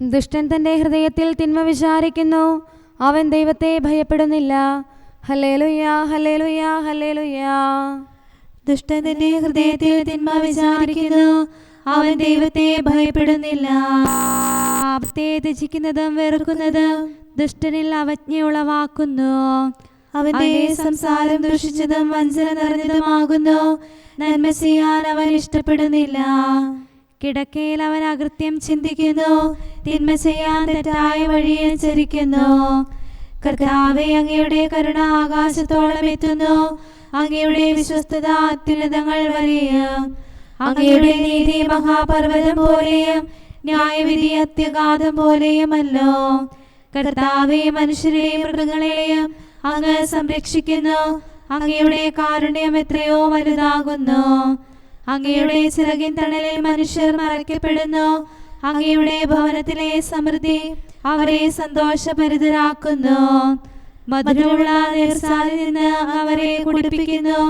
ദുഷ്ടൻ തന്റെ ഹൃദയത്തിൽ തിന്മ വിചാരിക്കുന്നു. അവൻ ദൈവത്തെ ഭയപ്പെടുന്നില്ല. ഹലേലുയാ ഹലേലുയാ ഹലേലുയാ ദുഷ്ടൻ തന്റെ ഹൃദയത്തിൽ തിന്മ വിചാരിക്കുന്നു. അവൻ ദൈവത്തെ ഭയപ്പെടുന്നില്ല. പാപത്തെ ത്യജിക്കുന്നതും വെറുക്കുന്നതും ദുഷ്ടനിൽ അവജ്ഞയുളവാക്കുന്നു. അവന്റെ സംസാരം ദുഷിച്ചതും വഞ്ചന നിറഞ്ഞതുമാകുന്നു. നന്മ ചെയ്യാൻ അവൻ ഇഷ്ടപ്പെടുന്നില്ല. കിടക്കയിൽ അവൻ അകൃത്യം ചിന്തിക്കുന്നു തിന്മ ചെയ്യാൻ തെറ്റായ വഴിയെ ചരിക്കുന്നു. കർത്താവെ അങ്ങയുടെ കരുണ ആകാശത്തോളം എത്തുന്നു. അങ്ങയുടെ വിശ്വസ്തത അത്യുന്നതങ്ങൾ വരെയും അങ്ങയുടെ നീതി മഹാപർവതം പോലെയും ന്യായവിധി അത്യഗാധം പോലെയുമല്ലോ. കർത്താവെ മനുഷ്യരെയും മൃഗങ്ങളെയും അങ്ങ് സംരക്ഷിക്കുന്നു. അങ്ങയുടെ കാരുണ്യം എത്രയോ വലുതാകുന്നു. അങ്ങയുടെ ചിറകിൻ തണലിൽ മനുഷ്യർ മറയ്ക്കപ്പെടുന്നു. അങ്ങയുടെ ഭവനത്തിലെ സമൃദ്ധി അവരെ സന്തോഷഭരിതരാക്കുന്നു. മധുരമുള്ള നിന്ന് അവരെ കുടിപ്പിക്കുന്നു.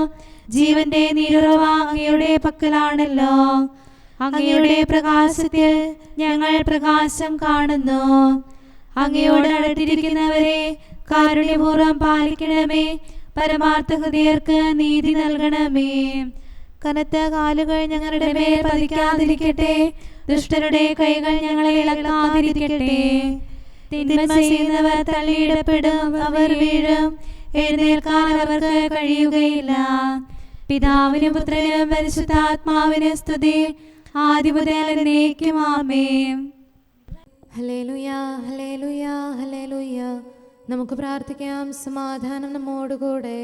ജീവന്റെ നീരുറവ അങ്ങയുടെ പക്കലാണല്ലോ. അങ്ങയുടെ പ്രകാശത്തിൽ ഞങ്ങൾ പ്രകാശം കാണുന്നു. അങ്ങയോട് അടുത്തിരിക്കുന്നവരെ കാരുണ്യപൂർവം പാലിക്കണമേ. പരമാർത്ഥ ഹൃദയർക്ക് നീതി നൽകണമേ. കനത്ത കാലുകൾ ഞങ്ങളുടെ മേൽ പതിക്കാതിരിക്കട്ടെ. ദുഷ്ടരുടെ കൈകൾ ഞങ്ങളെ ഇളകാതിരിക്കട്ടെ തിന്മ ചെയ്യുന്നവർ തള്ളിയിടപ്പെടും. അവർ വീഴും. എഴുന്നേൽക്കാൻ അവർക്ക് കഴിയുകയില്ല. പിതാവിനും പുത്രനും പരിശുദ്ധാത്മാവിനെ സ്തുതി. ആദ്യ മുതൽ എന്നേക്കും ആമേൻ. Hallelujah hallelujah hallelujah. നമുക്ക് പ്രാർത്ഥിക്കാം. സമാധാനം നമ്മോടുകൂടെ.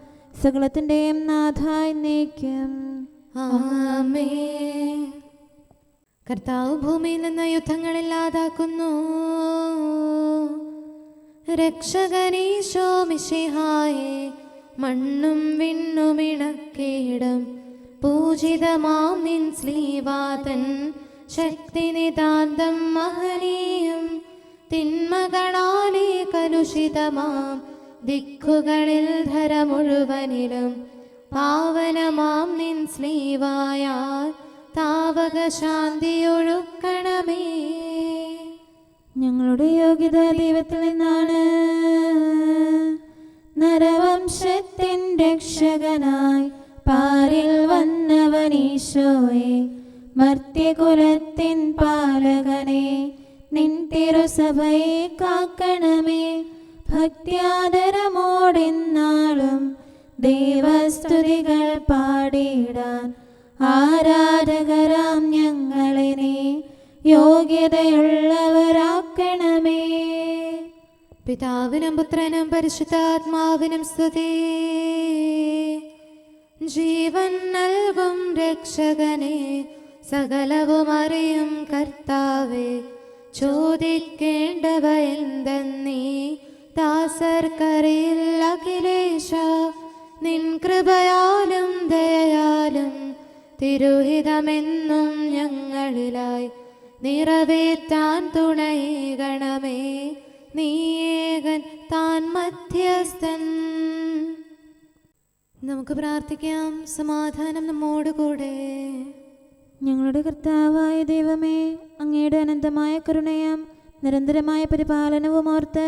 സകലത്തിന്റെയും നാഥായി നീക്കം ആമേ കർത്താവ് ഭൂമിയിൽ നിന്ന് യുദ്ധങ്ങളില്ലാതാക്കുന്നു രക്ഷകനീശോ മിശിഹായെ മണ്ണും വിണ്ണുമിണക്കേടം പൂജിതമാം നിൻ ശ്രീവാതൻ ശക്തി നിതാന്തം മഹനീയം തിന്മകളാലേ കലുഷിതമാം ദിക്കുകളിൽ ധര മുഴുവനിലും പാവനമാം നിൻ സ്ലീവായാൽ താവക ശാന്തിയൊഴുക്കണമേ ഞങ്ങളുടെ യോഗ്യത ദൈവത്തിൽ നിന്നാണ്. നരവംശത്തിൻ രക്ഷകനായി പാരിൽ വന്നവനീശോയെ മർത്യകുലത്തിൻ പാലകനെ നിൻ തിരുസഭയെ കാക്കണമേ. ഭക്ത്യാദരമോടെന്നാളും ദൈവസ്തുതികൾ പാടിയിടാൻ ആരാധകരാം ഞങ്ങളെ നീ യോഗ്യതയുള്ളവരാക്കണമേ. പിതാവിനും പുത്രനും പരിശുദ്ധാത്മാവിനും സ്തുതി. ജീവൻ നൽകും രക്ഷകനെ സകലവും അറിയും കർത്താവേ. ചോദിക്കേണ്ടവ എന്തെന്നീ? ദാസർക്കറിയിൽ അഖിലേശ നിൻ കൃപയാലും ദയാലും തിരുഹിതമെന്നും ഞങ്ങളിലായി നിറവേറ്റാൻ തുണയേകണമേ നീയേകൻ താൻ മധ്യസ്ഥൻ. നമുക്ക് പ്രാർത്ഥിക്കാം സമാധാനം നമ്മോട് കൂടെ ഞങ്ങളുടെ കർത്താവായ ദൈവമേ അങ്ങയുടെ അനന്തമായ കരുണയും നിരന്തരമായ പരിപാലനവും ഓർത്ത്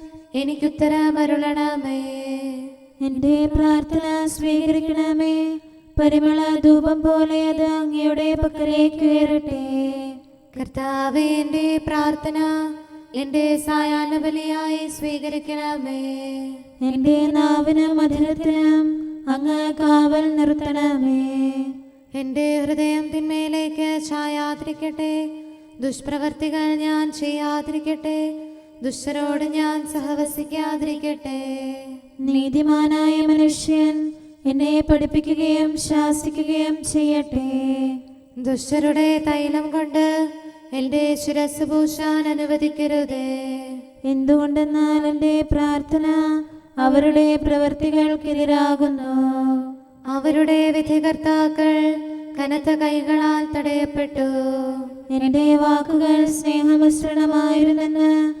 എനിക്കുത്തരമരുളണമേ. എന്റെ പ്രാർത്ഥന സ്വീകരിക്കണമേ. പരിമള ധൂപം പോലെ അത് അങ്ങയുടെ പക്കലേക്ക് ഉയരട്ടെ കർത്താവ് എന്റെ പ്രാർത്ഥന എന്റെ സായാഹ്ന ബലിയായി സ്വീകരിക്കണമേ. എന്റെ നാവിനും മധുരത്തിനും അങ്ങ് കാവൽ നിർത്തണമേ. എന്റെ ഹൃദയം തിന്മയിലേക്ക് ചായാതിരിക്കട്ടെ ദുഷ്പ്രവർത്തികൾ ഞാൻ ചെയ്യാതിരിക്കട്ടെ ദുഷ്ടരോട് ഞാൻ സഹവസിക്കാതിരിക്കട്ടെ. നീതിമാനായ മനുഷ്യൻ എന്നെ പഠിപ്പിക്കുകയും ശാസിക്കുകയും ചെയ്യട്ടെ. ദുഷ്ടരുടെ തൈലം കൊണ്ട് എന്റെ ശിരസ് പൂശാൻ അനുവദിക്കരുതേ. എന്തുകൊണ്ടെന്നാൽ എന്റെ പ്രാർത്ഥന അവരുടെ പ്രവൃത്തികൾക്കെതിരാകുന്നു അവരുടെ വിധികർത്താക്കൾ കനത്ത കൈകളാൽ തടയപ്പെട്ടു. എന്റെ വാക്കുകൾ സ്നേഹമിശ്രണമായിരുന്നെന്ന്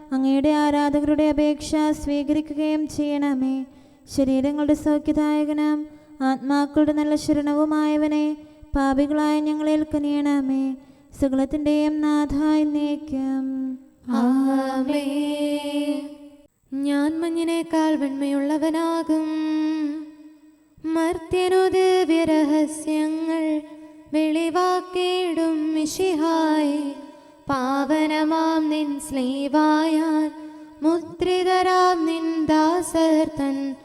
അങ്ങയുടെ ആരാധകരുടെ അപേക്ഷ സ്വീകരിക്കുകയും ചെയ്യണമേ. ശരീരങ്ങളുടെ സൗഖ്യദായകനും ആത്മാക്കളുടെ നല്ല ശരണവുമായവനെ പാപികളായ ഞങ്ങളിൽ കനിയണമേ. സകലത്തിന്റെയും നാഥായി നീക്കം ഞാൻ മഞ്ഞിനേക്കാൾ വെണ്മയുള്ളവനാകും. മർത്യനു ദിവ്യരഹസ്യങ്ങൾ വെളിവാക്കിയിടും മിഷിഹായി പാവനമാം നിൻ സ്ലീവായാൽ മുദ്രിതരാം നിൻ ദാസർത്തൻ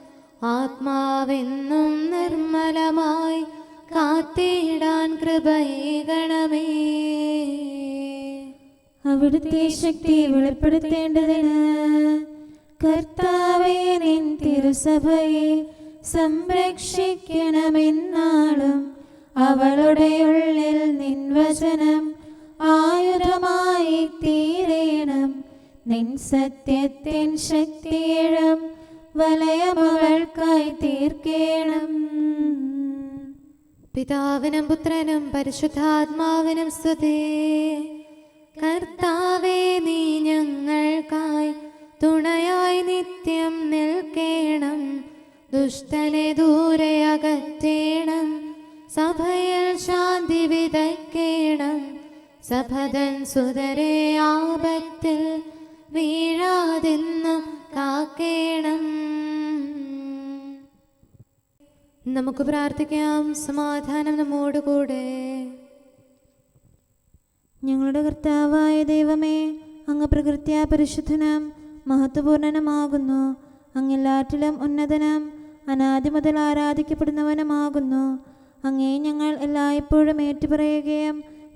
ആത്മാവെന്നും നിർമ്മലമായി കാത്തിടാൻ കൃപയേകണമേ അവിടുത്തെ ശക്തി വെളിപ്പെടുത്തേണ്ടതിന് കർത്താവേ നിൻ തിരുസഭയെ സംരക്ഷിക്കണമെന്നാളും അവളുടെ ഉള്ളിൽ നിൻ വചനം ആയുധമായി തീരേണം. നിൻ സത്യത്തിൻ ശക്തിയിടം വലയം അവൾക്കായി തീർക്കേണം. പിതാവിനും പുത്രനും പരിശുദ്ധാത്മാവിനും സ്തുതി. കർത്താവേ നീ ഞങ്ങൾക്കായി തുണയായി നിത്യം നിൽക്കേണം. ദുഷ്ടനെ ദൂരെ അകറ്റേണം. സഭയിൽ ശാന്തി വിതയ്ക്കേണം. സഭതൻ സുതരെ ആപത്തിൽ വീഴാതെന്നും കാക്കേണം. നമുക്ക് പ്രാർത്ഥിക്കാം സമാധാനം നമ്മോടുകൂടെ ഞങ്ങളുടെ കർത്താവായ ദൈവമേ അങ്ങ് പ്രകൃത്യാ പരിശുദ്ധനാം മഹത്വപൂർണനുമാകുന്നു. അങ്ങെല്ലാറ്റിലും ഉന്നതനാം അനാദി മുതൽ ആരാധിക്കപ്പെടുന്നവനുമാകുന്നു. അങ്ങേ ഞങ്ങൾ എല്ലായ്പ്പോഴും ഏറ്റുപറയുകയും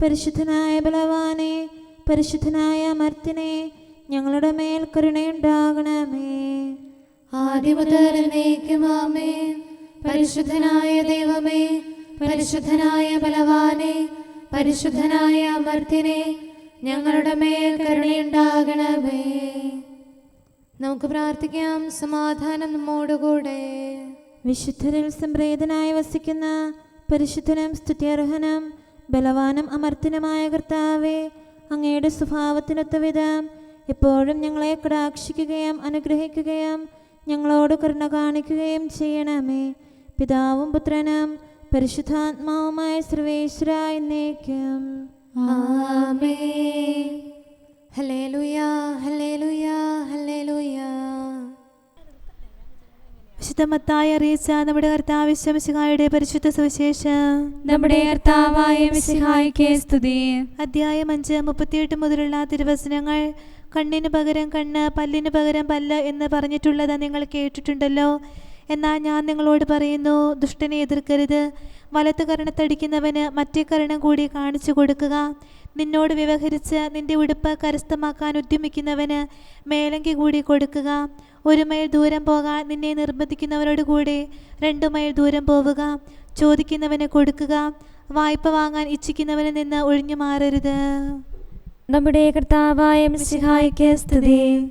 പരിശുദ്ധനായ ബലവാനെ പരിശുദ്ധനായ അമർത്തിനെ ഞങ്ങളുടെ മേൽ കരുണയുണ്ടാകണമേ. ആമേൻ. പരിശുദ്ധനായ ദൈവമേ പരിശുദ്ധനായ ബലവാനെ പരിശുദ്ധനായ അമർത്തിനെ ഞങ്ങളുടെ മേൽ കരുണയുണ്ടാകണമേ. നമുക്ക് പ്രാർത്ഥിക്കാം സമാധാനം നമ്മോടുകൂടെ. വിശുദ്ധരിൽ സംപ്രേതനായി വസിക്കുന്ന പരിശുദ്ധനും സ്തുത്യർഹനും ബലവാനും അമർത്തിനമായ കർത്താവേ അങ്ങയുടെ സ്വഭാവത്തിനൊത്ത വിധം എപ്പോഴും ഞങ്ങളെ കടാക്ഷിക്കുകയും അനുഗ്രഹിക്കുകയും ഞങ്ങളോട് കരുണ കാണിക്കുകയും ചെയ്യണമേ. പിതാവും പുത്രനും പരിശുദ്ധാത്മാവുമായ സർവേശ്വര എന്നേക്കും. ആമേ ഹല്ലേലൂയ ഹല്ലേലൂയ. ഹല്ലേലൂയ വിശുദ്ധമത്തായി അറിയിച്ച നമ്മുടെ കർത്താവ് ശംശികായുടെ പരിശുദ്ധ സുവിശേഷം. നമ്മുടെ കർത്താവായ മിശിഹായിക്ക് സ്തുതി. അധ്യായം അഞ്ച് മുപ്പത്തിയെട്ട് മുതലുള്ള തിരുവചനങ്ങൾ. കണ്ണിന് പകരം കണ്ണ് പല്ലിന് പകരം പല്ല് എന്ന് പറഞ്ഞിട്ടുള്ളത് നിങ്ങൾ കേട്ടിട്ടുണ്ടല്ലോ. എന്നാൽ ഞാൻ നിങ്ങളോട് പറയുന്നു ദുഷ്ടനെ എതിർക്കരുത്. വലത്ത് കരണത്തടിക്കുന്നവന് മറ്റേ കരണം കൂടി കാണിച്ചു കൊടുക്കുക. നിന്നോട് വ്യവഹരിച്ച് നിന്റെ ഉടുപ്പ് കരസ്ഥമാക്കാൻ ഉദ്യമിക്കുന്നവന് മേലങ്കി കൂടി കൊടുക്കുക. ഒരു മൈൽ ദൂരം പോകാൻ നിന്നെ നിർബന്ധിക്കുന്നവരോട് കൂടി രണ്ടു മൈൽ ദൂരം പോവുക. ചോദിക്കുന്നവന് കൊടുക്കുക. വായ്പ വാങ്ങാൻ ഇച്ഛിക്കുന്നവനിൽ നിന്ന് ഒഴിഞ്ഞു മാറരുത്. നമ്മുടെ കർത്താവായ മിശിഹായിക്ക് സ്തുതി.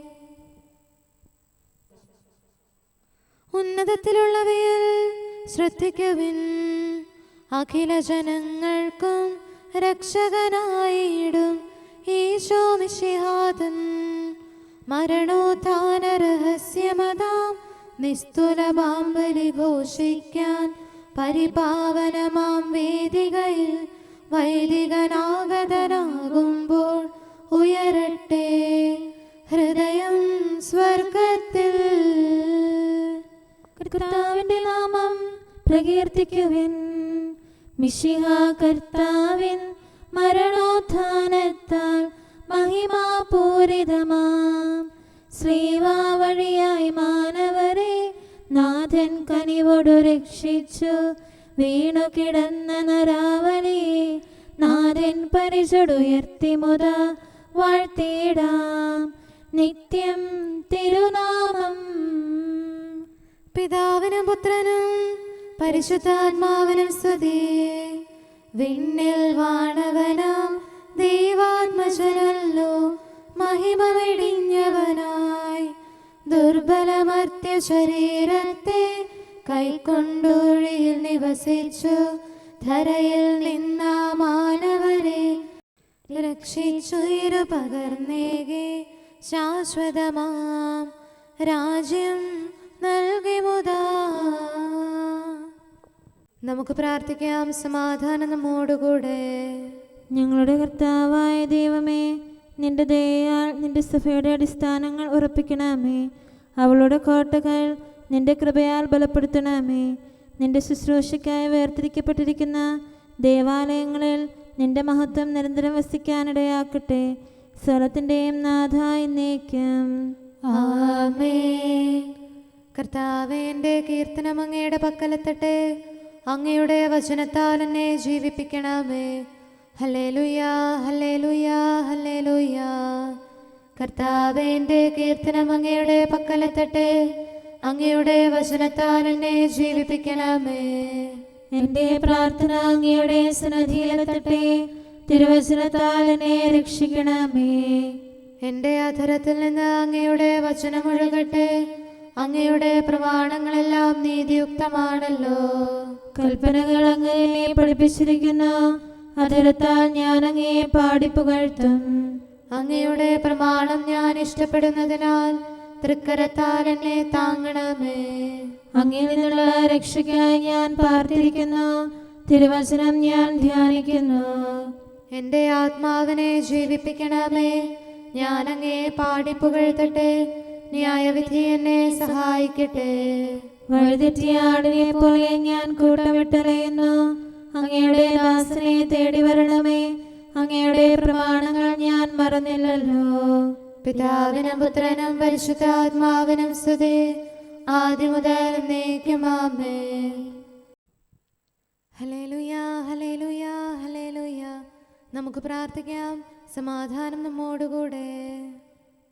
ഉന്നതത്തിലുള്ളവയിൽ ശ്രദ്ധിക്കുവിൻ. അഖില ജനങ്ങൾക്കും രക്ഷകനായിടും ഈശോ മിശിഹാതൻ മരണോത്ഥാന രഹസ്യമതാം നിസ്തുല പാമ്പലി ഘോഷിക്കാൻ പരിപാവനമാം വേദികയിൽ വൈദികനാഗതനാകുമ്പോൾ ഉയരട്ടെ ഹൃദയം സ്വർഗത്തിൽ. കർത്താവിന്റെ നാമം പ്രകീർത്തിക്കുവിൻ. മിശിഹ കർത്താവിൻ മരണോത്ഥാനത്താൽ മഹിമാപൂരിതമാം. ശ്രീവാ വഴിയായി മാനവരെ നാഥൻ കനിവോടു രക്ഷിച്ചു. വീണു കിടന്ന നരാവലിയെ നാഥൻ പരിചടുയർത്തി മുത വാഴ്ത്തിയിടാം. നിത്യം തിരുനാമം പിതാവിനും പുത്രനും പരിശുദ്ധാത്മാവിനും സ്തുതി. വിണ്ണിൽ വാണവനാം ദൈവാത്മജനല്ലോ മഹിമമിടിഞ്ഞവനായി. ദുർബലമർത്യ ശരീരത്തെ കൈക്കൊണ്ടൊഴിയിൽ നിവസിച്ചു. ധരയിൽ നിന്ന മാനവരെ രക്ഷിച്ചുയിരു പകർന്നേകെ ശാശ്വതമാം. രാജ്യം നമുക്ക് പ്രാർത്ഥിക്കാം സമാധാനം നമ്മോടുകൂടെ. ഞങ്ങളുടെ കർത്താവായ ദൈവമേ നിന്റെ ദയാൽ നിന്റെ സഭയുടെ അടിസ്ഥാനങ്ങൾ ഉറപ്പിക്കണമേ. അവളുടെ കോട്ടകൾ നിന്റെ കൃപയാൽ ബലപ്പെടുത്തണമേ. നിന്റെ ശുശ്രൂഷയ്ക്കായി വേർതിരിക്കപ്പെട്ടിരിക്കുന്ന ദേവാലയങ്ങളിൽ നിന്റെ മഹത്വം നിരന്തരം വസിക്കാനിടയാക്കട്ടെ. സ്വലത്തിന്റെയും നാഥ എന്നേക്കും. ആമേൻ. കർത്താവേ എന്റെ കീർത്തനം അങ്ങയുടെ പക്കലെത്തട്ടെ. അങ്ങയുടെ വചനത്താൽ എന്നെ ജീവിപ്പിക്കണമേ. ഹലേ ലുയാ ഹലേ ലുയാ ഹലേ ലുയാ എന്റെ കീർത്തനം അങ്ങയുടെ പക്കലെത്തട്ടെ. അങ്ങയുടെ വചനത്താൽ എന്നെ ജീവിപ്പിക്കണമേ. എന്റെ പ്രാർത്ഥന അങ്ങയുടെ സന്നദ്ധിയിലെത്തട്ടെ തിരുവചനത്താൽ എന്നെ രക്ഷിക്കണമേ. എന്റെ അധരത്തിൽ നിന്ന് അങ്ങയുടെ വചനമൊഴുകട്ടെ അങ്ങയുടെ പ്രമാണങ്ങളെല്ലാം നീതിയുക്തമാണല്ലോ. കൽപ്പനകൾ അങ്ങനെ പഠിപ്പിച്ചിരിക്കുന്നു അതിരത്താൽ ഞാൻ അങ്ങയെ പാടിപ്പുകഴ്ത്തും അങ്ങയുടെ പ്രമാണം ഞാൻ ഇഷ്ടപ്പെടുന്നതിനാൽ തൃക്കരത്താൽ എന്നെ താങ്ങണമേ. അങ്ങിൽ നിന്നുള്ള രക്ഷയ്ക്കായി ഞാൻ പാർത്തിരിക്കുന്നു തിരുവചനം ഞാൻ ധ്യാനിക്കുന്നു. എന്റെ ആത്മാവിനെ ജീവിപ്പിക്കണമേ. ഞാൻ അങ്ങയെ പാടിപ്പുകഴ്ത്തട്ടെ ന്യായവിധി എന്നെ സഹായിക്കട്ടെ. വഴിതെറ്റിയ ആടിനെ പോലെ ഞാൻ കൂട്ടമിട്ടറിയുന്നു അങ്ങയുടെ ദാസനെ തേടി വരണമേ. അങ്ങയുടെ പ്രമാണങ്ങൾ ഞാൻ മറന്നില്ലല്ലോ. പിതാവിനും പുത്രനും പരിശുദ്ധാത്മാവിനും സ്തുതി. ആദ്യം മുതൽ എന്നേക്കുമാമേ ഹലേലുയ ഹലേലുയ ഹലേലുയ നമുക്ക് പ്രാർത്ഥിക്കാം. സമാധാനം നമ്മോടുകൂടെ.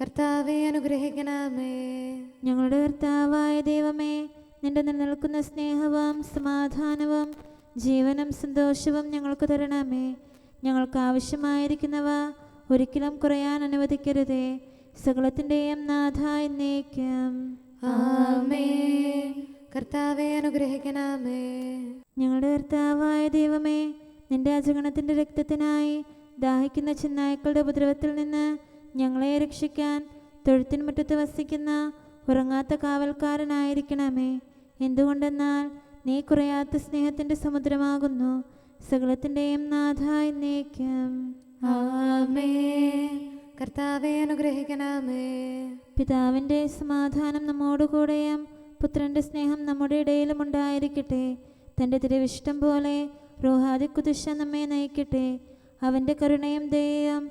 കർത്താവെ അനുഗ്രഹിക്കണമേ. ഞങ്ങളുടെ കർത്താവായ ദൈവമേ നിന്റെ നിലനിൽക്കുന്ന സ്നേഹവും സമാധാനവും ജീവനും സന്തോഷവും ഞങ്ങൾക്ക് തരണമേ. ഞങ്ങൾക്ക് ആവശ്യമായിരിക്കുന്നവ ഒരിക്കലും കുറയാൻ അനുവദിക്കരുതേ. സകലത്തിന്റെയും നാഥ എന്നേക്കും. ആമേ കർത്താവെ അനുഗ്രഹിക്കണമേ. ഞങ്ങളുടെ കർത്താവായ ദൈവമേ നിന്റെ അജഗണത്തിന്റെ രക്തത്തിനായി ദാഹിക്കുന്ന ചെന്നായ്ക്കളുടെ ഉപദ്രവത്തിൽ നിന്ന് ഞങ്ങളെ രക്ഷിക്കാൻ തൊഴുത്തിൻമുറ്റത്ത് വസിക്കുന്ന ഉറങ്ങാത്ത കാവൽക്കാരനായിരിക്കണമേ. എന്തുകൊണ്ടെന്നാൽ നീ കുറയാത്ത സ്നേഹത്തിന്റെ സമുദ്രമാകുന്നു. സകലത്തിന്റെയും നാഥായി നീക്കം ആമേ കർത്താവെ അനുഗ്രഹിക്കണമേ. പിതാവിന്റെ സമാധാനം നമ്മോടുകൂടെയും പുത്രന്റെ സ്നേഹം നമ്മുടെ ഇടയിലും ഉണ്ടായിരിക്കട്ടെ. തന്റെ തിരുവിഷ്ടം പോലെ റോഹാദി കുതിശ നമ്മെ നയിക്കട്ടെ. അവന്റെ കരുണയും ദയയും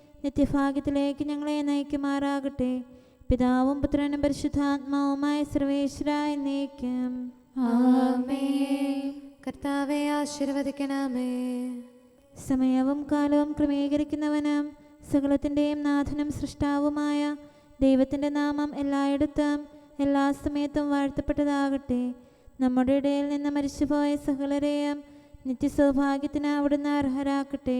നിത്യഭാഗ്യത്തിലേക്ക് ഞങ്ങളെ നയിക്കുമാറാകട്ടെ. പിതാവും പുത്രനും പരിശുദ്ധാത്മാവുമായ സർവേശ്വരായി ആമേ കർത്താവെ ആശീർവദിക്കണമേ. സമയവും കാലവും ക്രമീകരിക്കുന്നവനും സകലത്തിന്റെയും നാഥനും സൃഷ്ടാവുമായ ദൈവത്തിന്റെ നാമം എല്ലായിടത്തും എല്ലാ സമയത്തും വാഴ്ത്തപ്പെട്ടതാകട്ടെ. നമ്മുടെ ഇടയിൽ നിന്ന് മരിച്ചുപോയ സകലരെയും നിത്യസൗഭാഗ്യത്തിന് അവിടുന്ന് അർഹരാക്കട്ടെ.